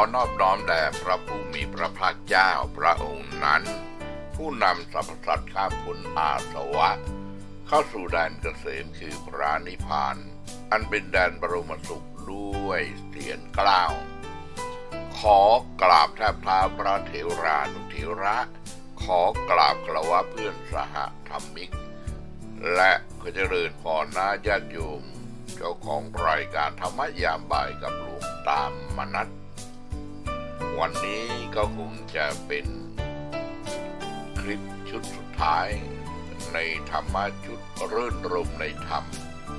อนอบน้อมแด่พระผู้มีพระภาคเจ้าพระองค์นั้น ผู้นำสรรพสัตว์ข้ามพ้นอาสวะ เข้าสู่แดนเกษมคือพระนิพพาน อันเป็นแดนบรมสุขด้วยเสียงกล้าว ขอกราบแทบเท้าพระเถรานุเถระ ขอกราบกระวะเพื่อนสหธรรมิก และขอเจริญพรนาญาติโยม เจ้าของรายการธรรมยามบ่ายกับหลวงตามมนัต วันนี้ก็คงจะเป็นคลิปชุดสุดท้าย ในธรรมะชุดรื่นรมในธรรม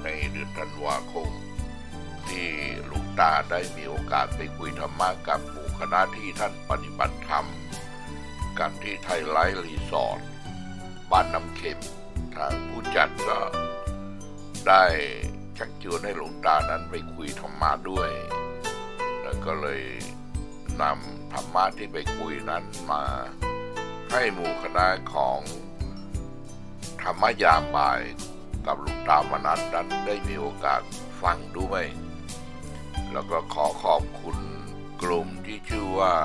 ในเดือนธันวาคม ที่หลวงตาได้มีโอกาสไปคุยธรรมะกับหมู่คณะที่ท่านปฏิบัติธรรม กันที่ไทยไลท์รีสอร์ทบ้านน้ำเค็มทางผู้จัดก็ได้ชักชวนให้หลวงตานั้นไปคุยธรรมะด้วย แล้วก็เลย นำธรรมะที่ไปคุยนั้นมาให้หมู่คณะของธรรมยามบ่ายกับหลวงตามนัสนั้นได้มีโอกาสฟังด้วย แล้วก็ขอขอบคุณกลุ่มที่ชื่อว่า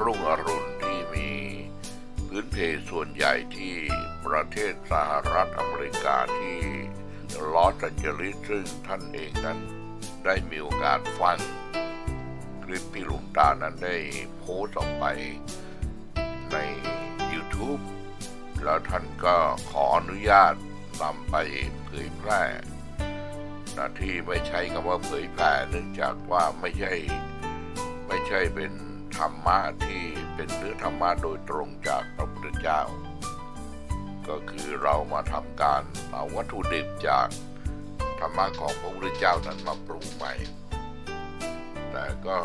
รุ่งอรุณที่มีพื้นเพส่วนใหญ่ที่ประเทศสหรัฐอเมริกาที่ลอสแอนเจลิสซึ่งท่านเองนั้นได้มีโอกาสฟัง คลิปที่หลวงตานั้นได้โพสต์ออกไปใน YouTube แล้วท่านก็ขออนุญาตนำไปเผยแพร่นะที่ไม่ใช้คำว่าเผยแพร่เนื่องจากว่าไม่ใช่ไม่ใช่เป็นธรรมะที่เป็นเนื้อธรรมะโดยตรงจากพระพุทธเจ้า ก็คือเรามาทำการเอาวัตถุดิบจากธรรมะของพระพุทธเจ้านั้นมาปรุงใหม่ แต่ก็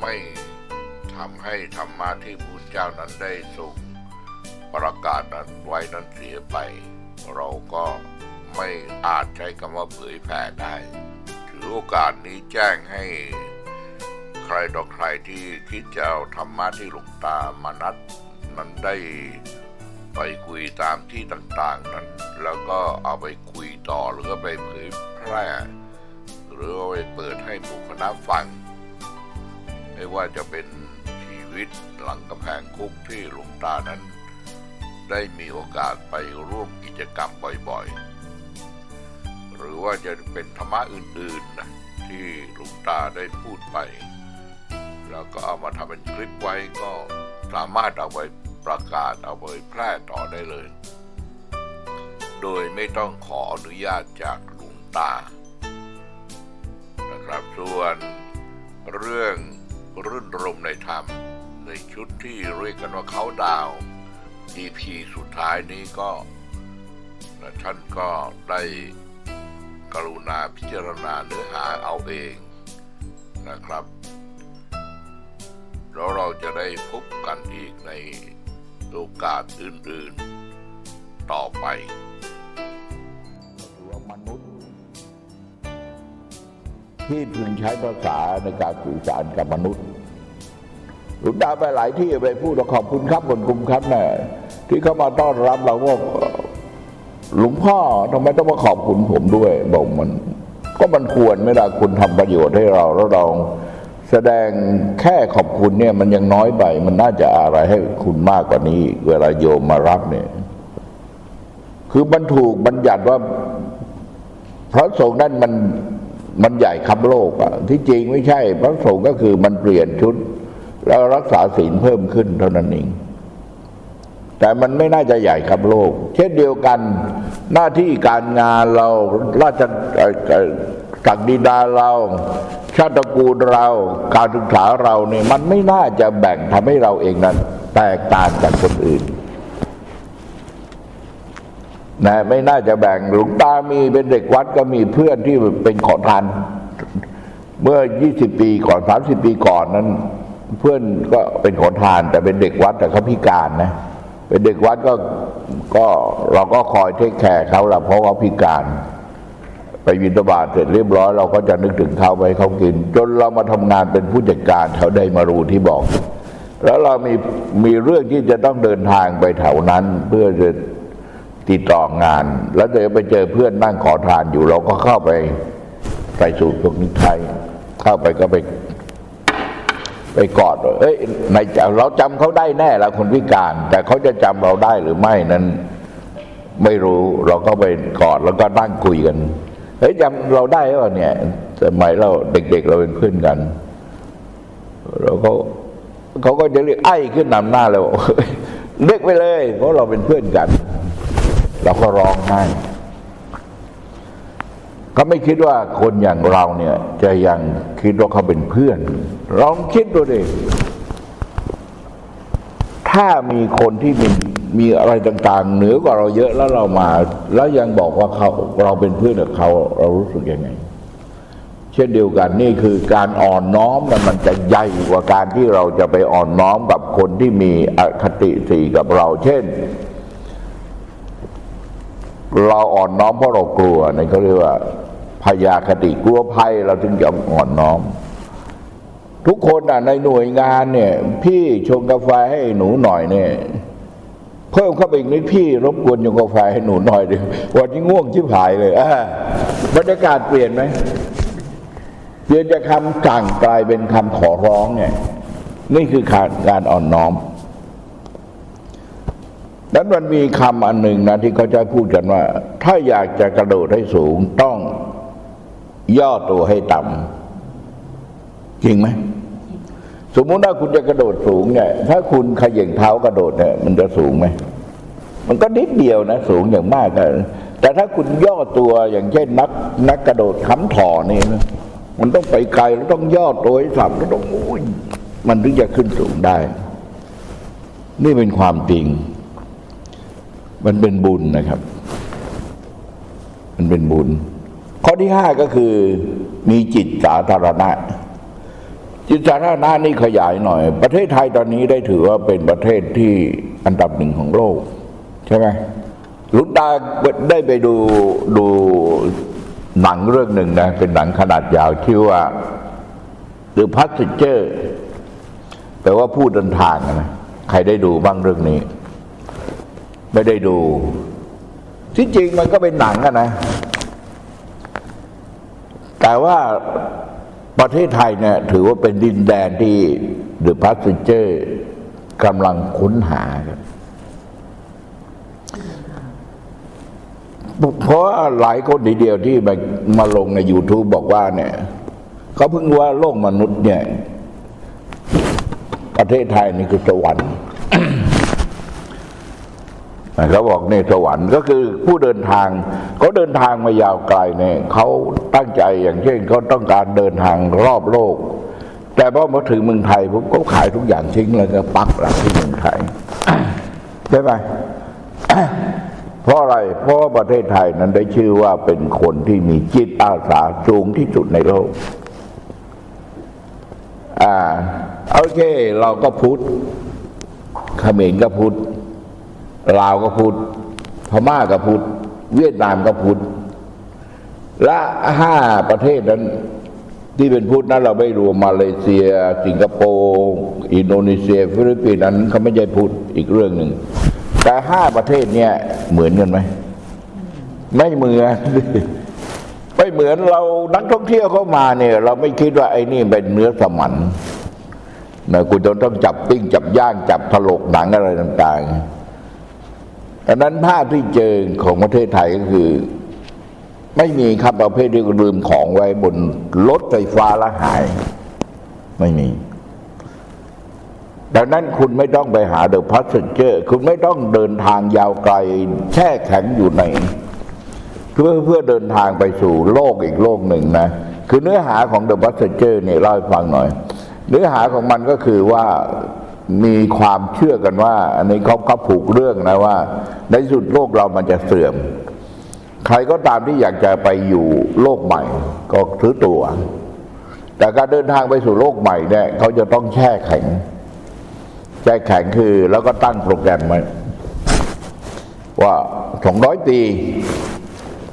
ไม่ทำให้ธรรมะที่พระพุทธเจ้านั้นได้ทรงประกาศนั้นไว้นั้นเสียไป เราก็ไม่อาจใช้คำว่าเผยแผ่ได้ ถือโอกาสนี้แจ้งให้ใครต่อใครที่คิดจะเอาธรรมะที่หลวงตามานัดนั้นได้ไปคุยตามที่ต่างๆนั้น แล้วก็เอาไปคุยต่อหรือก็ไปเผยแพร่ หรือเอาไปเปิดให้หมู่คณะฟัง ไม่ว่าจะเป็นชีวิตหลังกำแพงคุกที่หลวงตานั้น ได้มีโอกาสไปร่วมกิจกรรมบ่อยๆ หรือว่าจะเป็นธรรมะอื่นๆนะที่หลวงตาได้พูดไป แล้วก็เอามาทำเป็นคลิปไว้ก็สามารถเอาไปประกาศเอาไปแพร่ต่อได้เลย โดยไม่ต้องขออนุญาตจากหลวงตา ครับส่วน เรื่องรื่นรมในธรรม ในชุดที่เรียกกันว่าเขาดาว EP สุดท้ายนี้ก็ท่านก็ได้กรุณาพิจารณาเนื้อหาเอาเองนะครับ แล้วเราจะได้พบกันอีกในโอกาสอื่นๆ ต่อไป ที่พึงใช้ภาษาในการสื่อสารกับมนุษย์หลวงตาไปหลายที่ไปพูดขอบคุณครับขอบคุณครับนี่ที่เขามาต้อนรับเราว่าหลวงพ่อทำไมต้องมาขอบคุณผมด้วย บอกมัน ก็มันควรไม่ละคุณทำประโยชน์ให้เราแล้วเราแสดงแค่ขอบคุณเนี่ย มันยังน้อยไป มันน่าจะอะไรให้คุณมากกว่านี้ เวลาโยมมารับเนี่ย คือมันถูกบัญญัติว่าพระสงฆ์นั่นมัน มันใหญ่คำโลกอะที่จริงไม่ใช่ พระสงฆ์ก็คือมันเปลี่ยนชุด แล้วรักษาศีลเพิ่มขึ้นเท่านั้นเองแต่มันไม่น่าจะใหญ่คำโลก เช่นเดียวกัน หน้าที่การงานเราราชเอ่อเอ่อศักดิดาเรา ชาติตระกูลเรา การศึกษาเราเนี่ยมันไม่น่าจะแบ่งทำให้เราเองนั้น แตกต่างจากคนอื่น นะไม่น่าจะแบ่งหลวงตามีเป็นเด็กวัดก็มีเพื่อนที่เป็นขอทาน เมื่อ 20 ปีก่อน 30 ปีก่อนนั้น เพื่อนก็เป็นขอทาน แต่เป็นเด็กวัดแต่เขาพิการนะ เป็นเด็กวัดก็ก็เราก็คอยเทคแคร์เขาละเพราะว่าพิการ ไปวินทบาทเสร็จเรียบร้อยเราก็จะนึกถึงเขาไปเขากิน จนเรามาทำงานเป็นผู้จัดการแถวไดมารูที่บอก แล้วเรามีมีเรื่องที่จะต้องเดินทางไปแถวนั้นเพื่อจะ ติดต่องาน แล้วเดี๋ยวไปเจอเพื่อนนั่งขอทานอยู่ เราก็เข้าไปใส่สูตรพวกนี้ไทยเข้าไปก็ไปไปกอด เอ้ยในเราจำเขาได้แน่ละคนพิการ แต่เขาจะจำเราได้หรือไม่นั้น ไม่รู้เราก็ไปกอดแล้วก็นั่งคุยกันเฮ้ยจำเราได้ป่ะเนี่ยสมัยเราเด็ก ๆ เราเป็นเพื่อนกันเราก็เขาก็จะเรียกไอ้ขึ้นนำหน้าเลยบอกเฮ้ยเรียกไปเลย เพราะเราเป็นเพื่อนกัน เราก็ร้องไห้เขาไม่คิดว่าคนอย่างเราเนี่ย จะยังคิดว่าเขาเป็นเพื่อนลองคิดดูดิถ้ามีคนที่มีมีอะไรต่าง ๆ เหนือกว่าเราเยอะแล้วเรามา แล้วยังบอกว่าเขาเราเป็นเพื่อนกับเขาเรารู้สึกยังไง เช่นเดียวกันนี่คือการอ่อนน้อมนมันจะใหญ่กว่าการที่เราจะไปอ่อนน้อมกับคนที่มีอคติสีกับเรา เช่น เราอ่อนน้อมเพราะเรากลัวนั่นเขาเรียกว่าพยาคติกลัวภัยเราถึงจะอ่อนน้อม ทุกคนอะในหน่วยงานเนี่ย พี่ชงกาแฟให้หนูหน่อยเนี่ยเพิ่มเข้าไปอีกนิดพี่รบกวนชงกาแฟให้หนูหน่อยดิวันนี้ง่วงชิบหายเลยอบรรยากาศเปลี่ยนไหมเปลี่ยนจากคำสั่งกลายเป็นคำขอร้องเนี่ยนี่คือการการอ่อนน้อม นั้นมันมีคำอันหนึ่งนะที่เขาจะพูดกันว่า ถ้าอยากจะกระโดดให้สูงต้องย่อตัวให้ต่ำจริงไหมสมมุติว่าคุณจะกระโดดสูงเนี่ย ถ้าคุณขย่งเท้ากระโดดเนี่ยมันจะสูงไหมมันก็นิดเดียวนะ สูงอย่างมากนะแต่ถ้าคุณย่อตัวอย่างเช่นนักนักกระโดดค้ำถอนี่นะมันต้องไปไกลแล้วต้องย่อตัวให้สับแล้วต้องโอ้ยมันถึงจะขึ้นสูงได้ นี่เป็นความจริง มันเป็นบุญนะครับ มันเป็นบุญ ข้อที่ห้าก็คือมีจิตสาธารณะ จิตสาธารณะนี่ขยายหน่อย ประเทศไทยตอนนี้ได้ถือว่าเป็นประเทศที่อันดับหนึ่งของโลก ใช่ไหมลุงตาได้ไปดูดูหนังเรื่องหนึ่งนะ เป็นหนังขนาดยาวชื่อว่า The Passenger แปลว่าผู้เดินทางนะ ใครได้ดูบ้างเรื่องนี้ ไม่ได้ดู ที่จริงมันก็เป็นหนังอะนะ แต่ว่าประเทศไทยเนี่ยถือว่าเป็นดินแดนที่เดอะพัสเจอร์กำลังค้นหาครับเพราะหลายคนทีเดียวที่มามาลงใน YouTube บอกว่าเนี่ยเขาเพิ่งว่าโลกมนุษย์เนี่ย ประเทศไทยนี่คือสวรรค์ เขาบอกในสวรรค์ก็คือผู้เดินทางเขาเดินทางมายาวไกลเนี่ยเขาตั้งใจอย่างเช่นเขาต้องการเดินทางรอบโลก แต่พอมาถึงเมืองไทยผมก็ขายทุกอย่างทิ้งแล้วก็ปักหลักที่เมืองไทยใช่ไหมเพราะอะไรเพราะประเทศไทยนั้นได้ชื่อว่าเป็นคนที่มีจิตอาสาสูงที่สุดในโลก อ่าโอเค เราก็พุทธเขมรก็พุทธ ลาวก็พุทธพม่าก็พุทธเวียดนามก็พุทธและห้าประเทศนั้น ที่เป็นพุทธนั้นเราไม่รวมมาเลเซีย สิงคโปร์อินโดนีเซีย ฟิลิปปินส์นั้นเขาไม่ใช่พุทธอีกเรื่องหนึ่งแต่ห้าประเทศเนี่ยเหมือนกันไหมไม่เหมือนไม่เหมือนเรานักท่องเที่ยวเข้ามาเนี่ย เราไม่คิดว่าไอ้นี่เป็นเนื้อสมันนะคุณต้องจับปิ้งจับย่างจับถลกหนังอะไรต่าง ๆ ดังนั้นภาพที่เจอของประเทศไทยก็คือ ไม่มีครับประเภทที่ลืมของไว้บนรถไฟฟ้าละหาย ไม่มี ดังนั้นคุณไม่ต้องไปหาเดอะพัสเจอร์คุณไม่ต้องเดินทางยาวไกล แช่แข็งอยู่ในเพื่อเพื่อเดินทางไปสู่โลกอีกโลกหนึ่งนะ คือเนื้อหาของเดอะพัสเจอร์เนี่ยเล่าให้ฟังหน่อย เนื้อหาของมันก็คือว่า มีความเชื่อกันว่า อันนี้เขาเขาผูกเรื่องนะว่า ในสุดโลกเรามันจะเสื่อม ใครก็ตามที่อยากจะไปอยู่โลกใหม่ ก็ซื้อตัว๋วแต่การเดินทางไปสู่โลกใหม่เนี่ยเขาจะต้องแช่แข็ง แช่แข็งคือแล้วก็ตั้งโปรแกรมไว้ว่า200ปี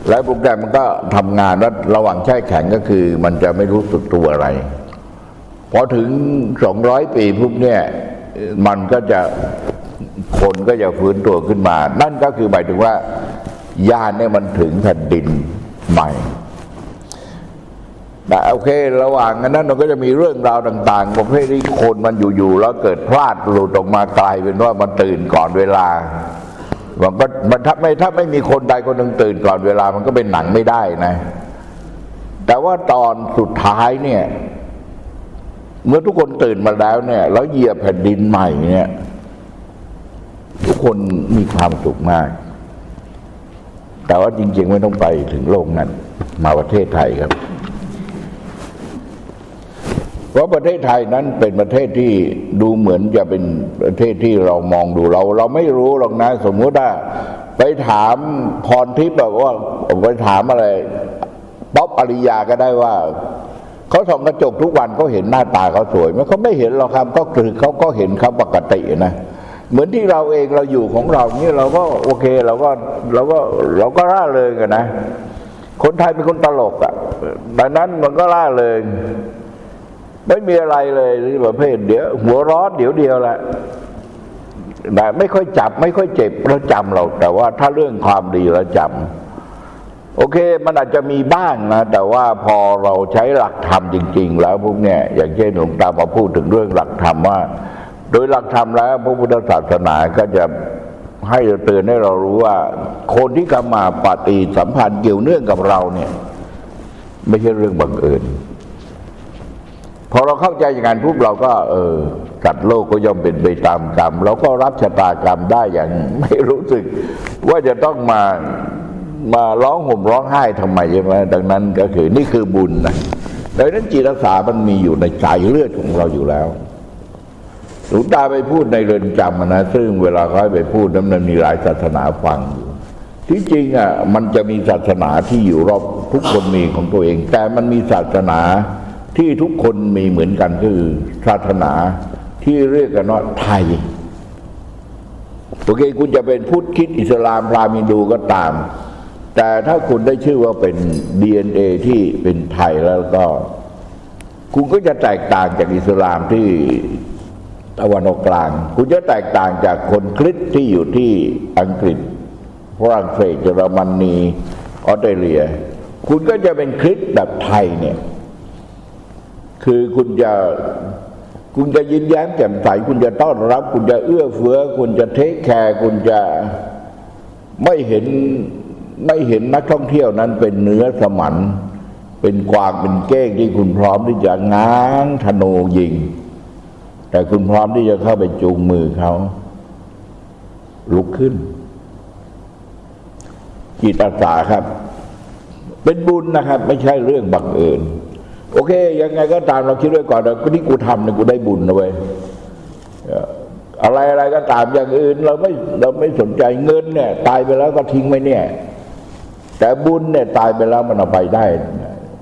แล้วโปรแกรมมันก็ทำงานแล้วระหว่างแช่แข็งก็คือ มันจะไม่รู้สึกตัวอะไรพอถึง200ปีปุ๊บเนี่ย มันก็จะคนก็จะฟื้นตัวขึ้นมา นั่นก็คือหมายถึงว่ายานเนี่ยมันถึงแผ่นดินใหม่แต่โอเค ระหว่างนั้นมันก็จะมีเรื่องราวต่างๆประเภทที่คนมันอยู่ ๆ แล้วเกิดพลาดหลุดออกมากลายเป็นว่ามันตื่นก่อนเวลา มันก็มันถ้าไม่ถ้าไม่มีคนใดคนหนึ่งตื่นก่อนเวลามันก็เป็นหนังไม่ได้นะ แต่ว่าตอนสุดท้ายเนี่ย เมื่อทุกคนตื่นมาแล้วเนี่ย แล้วเหยียบแผ่นดินใหม่เนี่ย ทุกคนมีความสุขมาก แต่ว่าจริง ๆ ไม่ต้องไปถึงโลกนั้น มาประเทศไทยครับ เพราะประเทศไทยนั้นเป็นประเทศที่ดูเหมือนจะเป็นประเทศที่เรามองดูเรา เราไม่รู้หรอกนะ สมมุติว่าไปถามพรทิพย์แบบว่าไปถามอะไรป๊อปอริยาก็ได้ว่า เขาส่องกระจกทุกวันเขาเห็นหน้าตาเขาสวยไหมเขาไม่เห็นหรอกครับก็คือเขาก็เห็นเขาปกตินะเหมือนที่เราเองเราอยู่ของเราเนี่เราก็โอเคเราก็เราก็เราก็ร่าเริงกันนะ คนไทยเป็นคนตลกอะ่ะดังนั้นมันก็ร่าเริงไม่มีอะไรเลยที่ประเภทเดี๋ยวหัวร้อนเดี๋ยวเดียวแหละแต่ไม่ค่อยจับ ไม่ค่อยเจ็บเราจำเราแต่ว่าถ้าเรื่องความดีเราจำ โอเค มันอาจจะมีบ้างนะ แต่ว่าพอเราใช้หลักธรรมจริง ๆ แล้วพวกเนี้ยอย่างเช่นหลวงตามาพูดถึงเรื่องหลักธรรมว่า โดยหลักธรรมแล้วพระพุทธศาสนาก็จะให้เตือนให้เรารู้ว่า คนที่เข้ามาปฏิสัมพันธ์เกี่ยวเนื่องกับเราเนี่ย ไม่ใช่เรื่องบังเอิญพอเราเข้าใจอย่างนั้นปุ๊บเราก็ เออกัดโลกก็ย่อมเป็นไปตามกรรมเราก็รับชะตากรรมได้อย่างไม่รู้สึก ว่าจะต้องมา มาร้องห่มร้องไห้ทำไมใช่ไหมดังนั้นก็คือนี่คือบุญนะดังนั้นจิตอาสามันมีอยู่ในสายเลือดของเราอยู่แล้วหลวงตาไปพูดในเรือนจำนะซึ่งเวลาเขาไปพูดนั้นมันมีหลายศาสนาฟังอยู่ที่จริงอะมันจะมีศาสนาที่อยู่รอบทุกคนมีของตัวเอง แต่มันมีศาสนาที่ทุกคนมีเหมือนกันคือศาสนาที่เรียกกันว่าไทยโอเคคุณจะเป็นพุทธคิดอิสลามพราหมณ์ดูก็ตาม แต่ถ้าคุณได้ชื่อว่าเป็น DNA ที่เป็นไทยแล้วก็ คุณก็จะแตกต่างจากอิสลามที่ตะวันออกกลาง คุณจะแตกต่างจากคนคริสต์ที่อยู่ที่อังกฤษฝรั่งเศสเยอรมนีออสเตรเลีย คุณก็จะเป็นคริสต์แบบไทยเนี่ย คือคุณจะคุณจะยิ้มแย้มแจ่มใส คุณจะต้อนรับ คุณจะเอื้อเฟื้อ คุณจะเทคแคร์ คุณจะไม่เห็น ไม่เห็นนักท่องเที่ยวนั้นเป็นเนื้อสมัน เป็นกวางเป็นเก้งที่คุณพร้อมที่จะง้างธนูยิง แต่คุณพร้อมที่จะเข้าไปจูงมือเขา ลุกขึ้น จิตอาสาครับ เป็นบุญนะครับ ไม่ใช่เรื่องบังเอิญโอเค ยังไงก็ตามเราคิดไว้ก่อนนะที่กูทำเนี่ยกูได้บุญนะเว้ยเอ่ออะไรอะไรก็ตามอย่างอื่น เราไม่เราไม่สนใจเงินเนี่ย ตายไปแล้วก็ทิ้งไว้เนี่ย แต่บุญเนี่ยตายไปแล้วมันเอาไปได้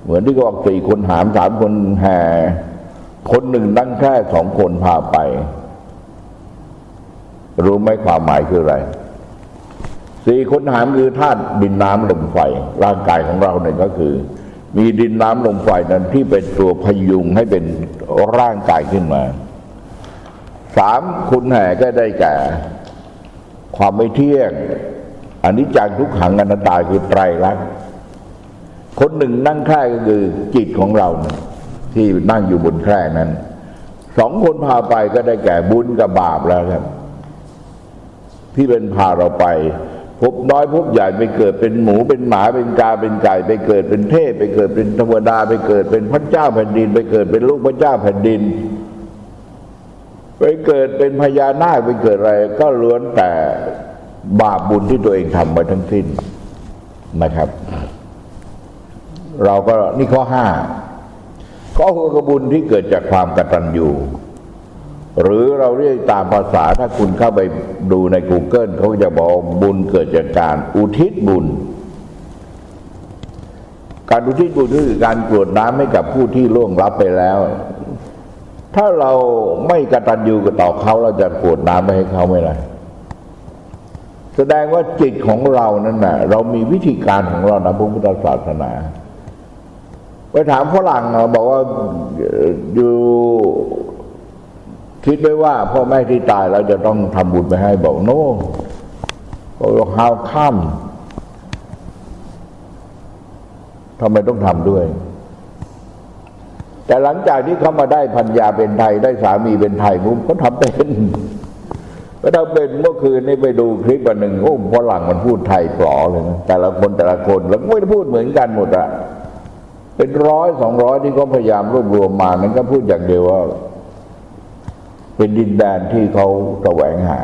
เหมือนที่เขาบอกสี่คนหามสามคนแห่คนหนึ่งนั่งแค่สองคนพาไป รู้ไหมความหมายคืออะไรสี่คนหามคือธาตุดินน้ำลมไฟ ร่างกายของเราเนี่ยก็คือ มีดินน้ำลมไฟนั้นที่เป็นตัวพยุงให้เป็นร่างกายขึ้นมาสามคุณแห่ก็ได้แก่ ความไม่เที่ยง อันนี้จังทุกขังอนัตตาคือไตรลักษณ์คนหนึ่งนั่งแคร่ก็คือจิตของเราเนี่ยที่นั่งอยู่บนแคร่นั้นสองคนพาไปก็ได้แก่บุญกับบาปแล้วครับ ที่เป็นพาเราไป พบน้อยพบใหญ่ไปเกิดเป็นหมูเป็นหมาเป็นกาเป็นไก่ไปเกิดเป็นเทพ ไปเกิดเป็นเทวดา ไปเกิดเป็นพระเจ้าแผ่นดิน ไปเกิดเป็นลูกพระเจ้าแผ่นดิน ไปเกิดเป็นพญานาคไปเกิดอะไร ก็ล้วนแต่ บาปบุญที่ตัวเองทำไปทั้งสิ้นนะครับ เราก็นี่ข้อห้าข้อหกบุญที่เกิดจากความกตัญญูหรือเราเรียกตามภาษาถ้าคุณเข้าไปดูใน Google เขาจะบอกบุญเกิดจากการอุทิศบุญ การอุทิศบุญคือการกรวดน้ำให้กับผู้ที่ล่วงลับไปแล้ว ถ้าเราไม่กระตัญญูกับต่อเขาเราจะกรวดน้ำไปให้เขาไม่ไร แสดงว่าจิตของเรานั้นนะเรามีวิธีการของเรานะพระพุทธศาสนาไปถามฝรั่งบอกว่าอยู่คิดไว้ว่าพ่อแม่ที่ตายแล้วจะต้องทำบุญไปให้บอกโน่บอก how come ทำไมต้องทำด้วย แต่หลังจากที่เขามาได้พัญญาเป็นไทย ได้สามีเป็นไทยปุ๊บเขาทำเป็น ก็ทำเป็นเมื่อคืนนี้ไปดูคลิปอันหนึ่งโอ้ฝรั่งมันพูดไทยปลอเลยนะแต่ละคนแต่ละคนแล้วไม่ได้พูดเหมือนกันหมดอะเป็นร้อยสองร้อยที่เขาพยายามรวบรวมมานั้นก็พูดอย่างเดียวว่า เป็นดินแดนที่เขาแสวงหา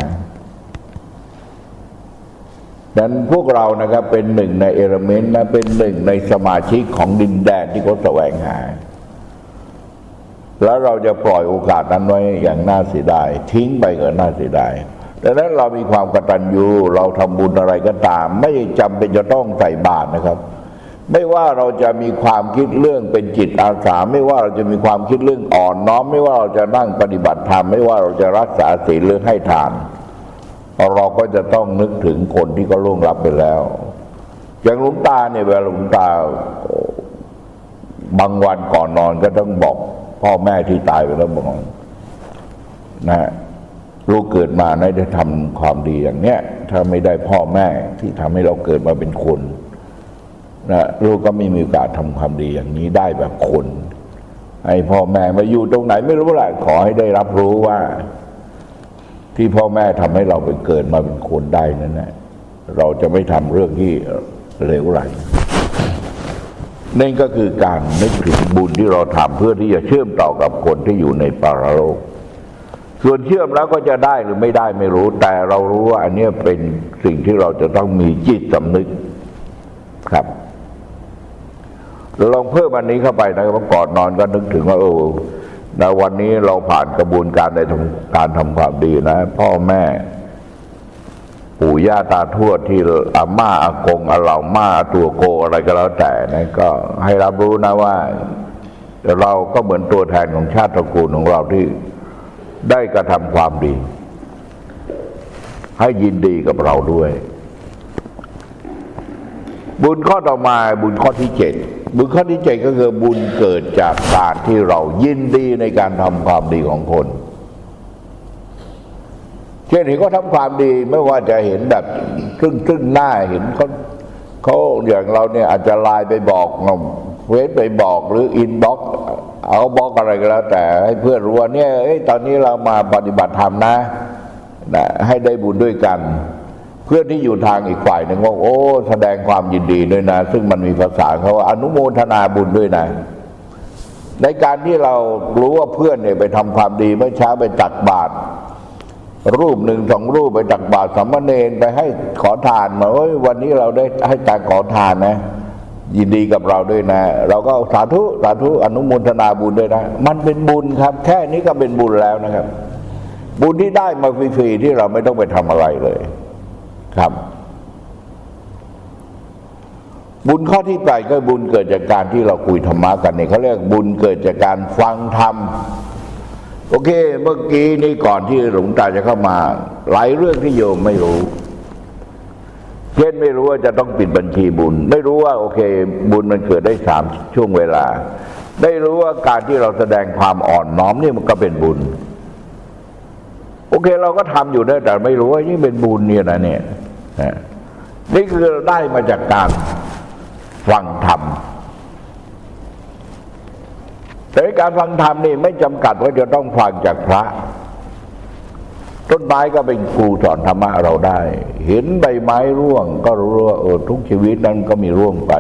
ดังนั้นพวกเรานะครับเป็นหนึ่งในเอลเมนต์นะเป็นหนึ่งในสมาชิกของดินแดนที่เขาแสวงหา แล้วเราจะปล่อยโอกาสนั้นไว้อย่างน่าเสียดาย ทิ้งไปก็น่าเสียดายดังนั้นเรามีความกตัญญูเราทำบุญอะไรก็ตาม ไม่จำเป็นจะต้องใส่บาตรนะครับ ไม่ว่าเราจะมีความคิดเรื่องเป็นจิตอาสาไม่ว่าเราจะมีความคิดเรื่องอ่อนน้อม ไม่ว่าเราจะนั่งปฏิบัติธรรมไม่ว่าเราจะรักษาศีลหรือให้ทาน เราก็จะต้องนึกถึงคนที่เขาล่วงลับไปแล้ว อย่างหลวงตาเนี่ยเวลาหลวงตาบางวันก่อนนอนก็ต้องบอก พ่อแม่ที่ตายไปแล้วบอกนะลูกเกิดมาได้ทำความดีอย่างเนี้ยถ้าไม่ได้พ่อแม่ที่ทำให้เราเกิดมาเป็นคนนะลูกก็ไม่มีโอกาสทำความดีอย่างนี้ได้แบบคนให้พ่อแม่มาอยู่ตรงไหนไม่รู้แหละขอให้ได้รับรู้ว่า ที่พ่อแม่ทำให้เราไปเกิดมาเป็นคนได้นั่นแหละเราจะไม่ทำเรื่องที่เลวไหล นั่นก็คือการนึกถึงบุญที่เราทำเพื่อที่จะเชื่อมต่อกับคนที่อยู่ในปารโลก ส่วนเชื่อมแล้วก็จะได้หรือไม่ได้ไม่รู้ แต่เรารู้ว่าอันนี้เป็นสิ่งที่เราจะต้องมีจิตสำนึกครับเราลองเพิ่มอันนี้เข้าไปนะครับก่อนนอนก็นึกถึงว่าโอ้นะวันนี้เราผ่านกระบวนการในการทำความดีนะ พ่อแม่ ปู่ย่าตาทวดที่อาม่าอากงอาเหล่าม่าอาตัวโกอะไรก็แล้วแต่นะก็ให้รับรู้นะว่า เราก็เหมือนตัวแทนของชาติตระกูลของเราที่ได้กระทำความดี ให้ยินดีกับเราด้วย บุญข้อต่อมาบุญข้อที่เจ็ดบุญข้อที่เจ็ดก็คือบุญเกิดจากการที่เรายินดีในการทำความดีของคน เช่นเห็นเขาทำความดีไม่ว่าจะเห็นแบบครึ่งครึ่งหน้าเห็นเขาเขาอย่างเราเนี่ยอาจจะไลน์ไปบอกเฟซไปบอกหรืออินบ็อกเอาบล็อกอะไรก็แล้ว แต่ให้เพื่อนรู้ว่าเนี่ยตอนนี้เรามาปฏิบัติธรรมนะนะให้ได้บุญด้วยกัน เพื่อนที่อยู่ทางอีกฝ่ายหนึ่งว่าโอ้ แสดงความยินดีด้วยนะ ซึ่งมันมีภาษาเขาว่าอนุโมทนาบุญด้วยนะ ในการที่เรารู้ว่าเพื่อนเนี่ยไปทำความดีเมื่อเช้าไปตักบาตร รูปหนึ่งสองรูปไปตักบาตรสามเณรไปให้ขอทานมาเอ้ยวันนี้เราได้ให้การขอทานนะ ยินดีกับเราด้วยนะ เราก็สาธุสาธุอนุโมทนาบุญด้วยนะ มันเป็นบุญครับ แค่นี้ก็เป็นบุญแล้วนะครับ บุญที่ได้มาฟรีๆที่เราไม่ต้องไปทำอะไรเลย ครับ บุญข้อที่แปดก็บุญเกิดจากการที่เราคุยธรรมะกันเนี่ยเขาเรียกบุญเกิดจากการฟังธรรม โอเค เมื่อกี้นี่ก่อนที่หลวงตาจะเข้ามา หลายเรื่องที่โยมไม่รู้เช่นไม่รู้ว่าจะต้องปิดบัญชีบุญ ไม่รู้ว่าโอเค บุญมันเกิดได้สามช่วงเวลา ได้รู้ว่าการที่เราแสดงความอ่อนน้อมนี่มันก็เป็นบุญ โอเค เราก็ทำอยู่ได้แต่ไม่รู้ว่านี่เป็นบุญเนี่ยนะเนี่ยนะนี่คือได้มาจากการฟังธรรม แต่การฟังธรรมนี่ไม่จำกัดว่าจะต้องฟังจากพระ ต้นไม้ก็เป็นครูสอนธรรมะเราได้ เห็นใบไม้ร่วง ก็รู้ว่าเออทุกชีวิตนั้นก็มีร่วงไป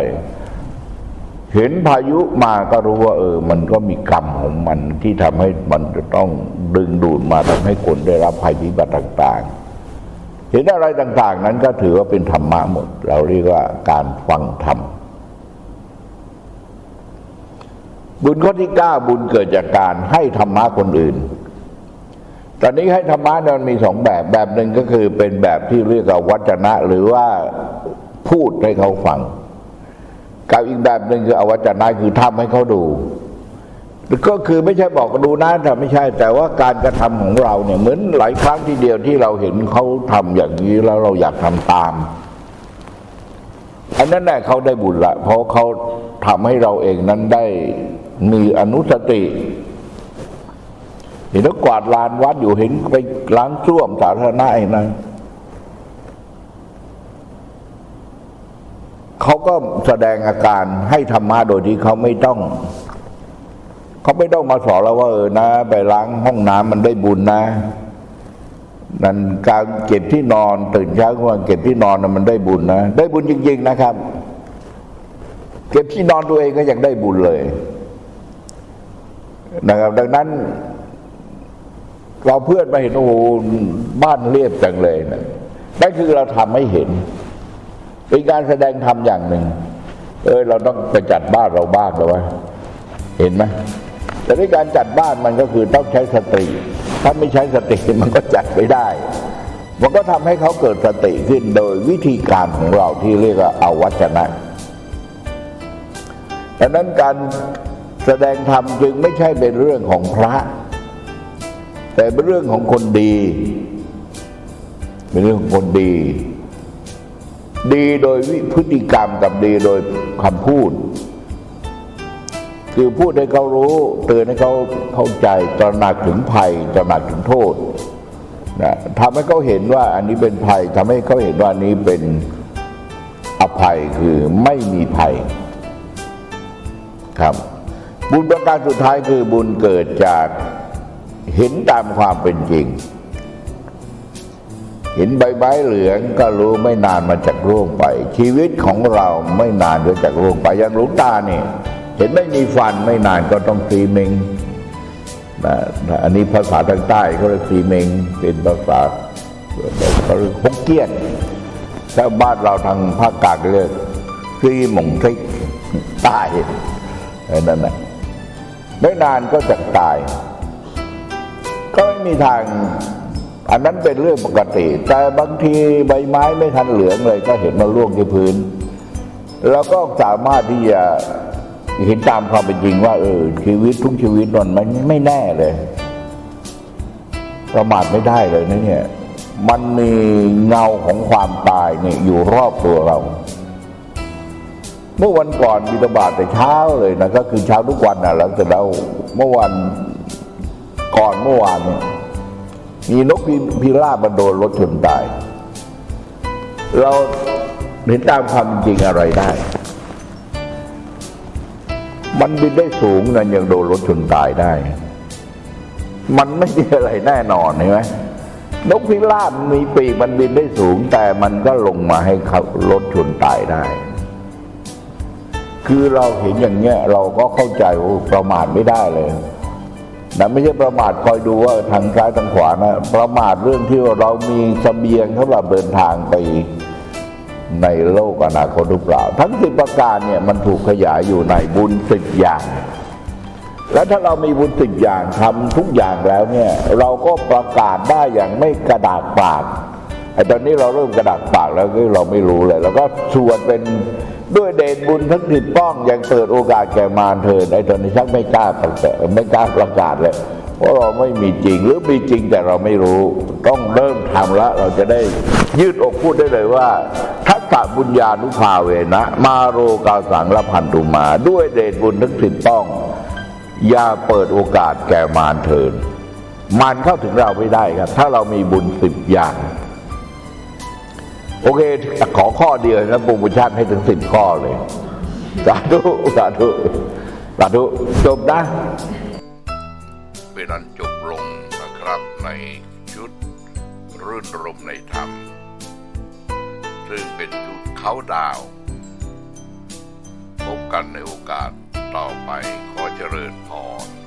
เห็นพายุมาก็รู้ว่า เออ มันก็มีกรรมของมันที่ทำให้มันจะต้องดึงดูดมาทำให้คนได้รับภัยพิบัติต่างๆ เห็นอะไรต่างๆ นั้นก็ถือว่าเป็นธรรมะหมด เราเรียกว่าการฟังธรรม บุญข้อที่เก้าบุญเกิดจากการให้ธรรมะคนอื่น ตอนนี้ให้ธรรมะเนี่ยมันมีสองแบบแบบหนึ่งก็คือเป็นแบบที่เรียกว่าวัจนะ หรือว่าพูดให้เขาฟังกับอีกแบบหนึ่งคืออวัจนะคือทำให้เขาดูก็คือไม่ใช่บอกดูนะแต่ไม่ใช่ แต่ว่าการกระทำของเราเนี่ยเหมือนหลายครั้งทีเดียวที่เราเห็นเขาทำอย่างนี้แล้วเราอยากทำตามอันนั้นแหละเขาได้บุญละ เพราะเขาทำให้เราเองนั้นได้ มีอนุสติเห็นแล้วกวาดลานวัดอยู่เห็นไปล้างส้วมสาธารณะไอ้นั่นเขาก็แสดงอาการให้ธรรมะโดยที่เขาไม่ต้อง เขาไม่ต้องมาสอนเราว่าเออนะ ไปล้างห้องน้ำมันได้บุญนะนั่นการเก็บที่นอนตื่นเช้าขึ้นมาเก็บที่นอนมันได้บุญนะ ได้บุญจริง ๆ นะครับ เก็บที่นอนตัวเองก็ยังได้บุญเลย นะครับ ดังนั้น เราเพื่อนมาเห็นโอ้โหบ้านเรียบจังเลยนะนั่นคือเราทำให้เห็น เป็นการแสดงธรรมอย่างหนึ่ง เออเราต้องไปจัดบ้านเราบ้างแล้ววะเห็นไหมแต่ในการจัดบ้านมันก็คือต้องใช้สติถ้าไม่ใช้สติมันก็จัดไม่ได้ มันก็ทำให้เขาเกิดสติขึ้นโดยวิธีการของเราที่เรียกว่าอาวัจนะดังนั้นการ แสดงธรรมจึงไม่ใช่เป็นเรื่องของพระ แต่เป็นเรื่องของคนดี เป็นเรื่องของคนดี ดีโดยวิพฤติกรรมกับดีโดยคำพูด คือพูดให้เขารู้เตือนให้เขาเข้าใจตระหนักถึงภัยตระหนักถึงโทษนะทำให้เขาเห็นว่าอันนี้เป็นภัยทำให้เขาเห็นว่าอันนี้เป็นอภัยคือไม่มีภัยครับ บุญประการสุดท้ายคือบุญเกิดจากเห็นตามความเป็นจริง เห็นใบไม้เหลืองก็รู้ไม่นานมันจะร่วงไป ชีวิตของเราไม่นานก็จะร่วงไปอย่างหลวงตาเนี่ยเห็นไม่มีฟันไม่นานก็ต้องตีเมงนะอันนี้ภาษาทางใต้เขาเรียกตีเมงเป็นภาษาเขาเรียกฮกเกี้ยนถ้าบ้านเราทางภาคกลางเรียกตีหมงทิกตายนั่นแหละ ไม่นานก็จะตาย ก็ไม่มีทาง อันนั้นเป็นเรื่องปกติ แต่บางทีใบไม้ไม่ทันเหลืองเลยก็เห็นมันร่วงที่พื้น แล้วก็สามารถที่จะเห็นตามความเป็นจริงว่าเออชีวิตทุกชีวิตมันมันไม่แน่เลยประมาทไม่ได้เลยนะเนี่ย มันมีเงาของความตายเนี่ยอยู่รอบตัวเรา เมื่อวันก่อนบิณฑบาตแต่เช้าเลยนะก็คือเช้าทุกวันนะแล้วแต่เราเมื่อวันก่อนเมื่อวานเนี่ยมีนกพิราบมันโดนรถชนตาย เราเห็นตามความจริงอะไรได้ มันบินได้สูงนะยังโดนรถชนตายได้ มันไม่มีอะไรแน่นอนเห็นไหมนกพิราบมีปีกมันบินได้สูง แต่มันก็ลงมาให้เขารถชนตายได้ คือเราเห็นอย่างเงี้ยเราก็เข้าใจว่าประมาทไม่ได้เลยนะไม่ใช่ประมาทคอยดูว่าทางซ้ายทางขวานะ ประมาทเรื่องที่เรามีเสบียงสำหรับเดินทางไปในโลกอนาคตหรือเปล่า ทั้งสิบประการเนี่ยมันถูกขยายอยู่ในบุญสิบอย่าง แล้วถ้าเรามีบุญสิบอย่างทำทุกอย่างแล้วเนี่ยเราก็ประกาศได้อย่างไม่กระดากปากไอ้ตอนนี้เราเริ่มกระดากปากแล้วก็เราไม่รู้เลย แล้วก็สวดเป็น ด้วยเดชบุญทั้งสิบป้องยังเปิดโอกาสแก่มารเถิดไอ้ตอนนี้ชักไม่กล้าประกาศไม่กล้าประกาศเลยเพราะเราไม่มีจริงหรือมีจริงแต่เราไม่รู้ ต้องเริ่มทำล้วเราจะได้ยืดอกพูดได้เลยว่า ทักษะบุญญานุภาเวนะ มาโรกาสังละพันตุมา ด้วยเดชบุญทั้งสิบป้อง อย่าเปิดโอกาสแก่มารเถินมารเข้าถึงเราไม่ได้ครับ ถ้าเรามีบุญสิบอย่าง โอเค ขอข้อเดียวนะโปรโมชั่นให้ถึงสิบข้อเลย สาธุสาธุสาธุจบนะเป็นอันจบลงนะครับในชุดรื่นรมในธรรม ซึ่งเป็นชุดเขาดาวพบกันในโอกาสต่อไปขอเจริญพร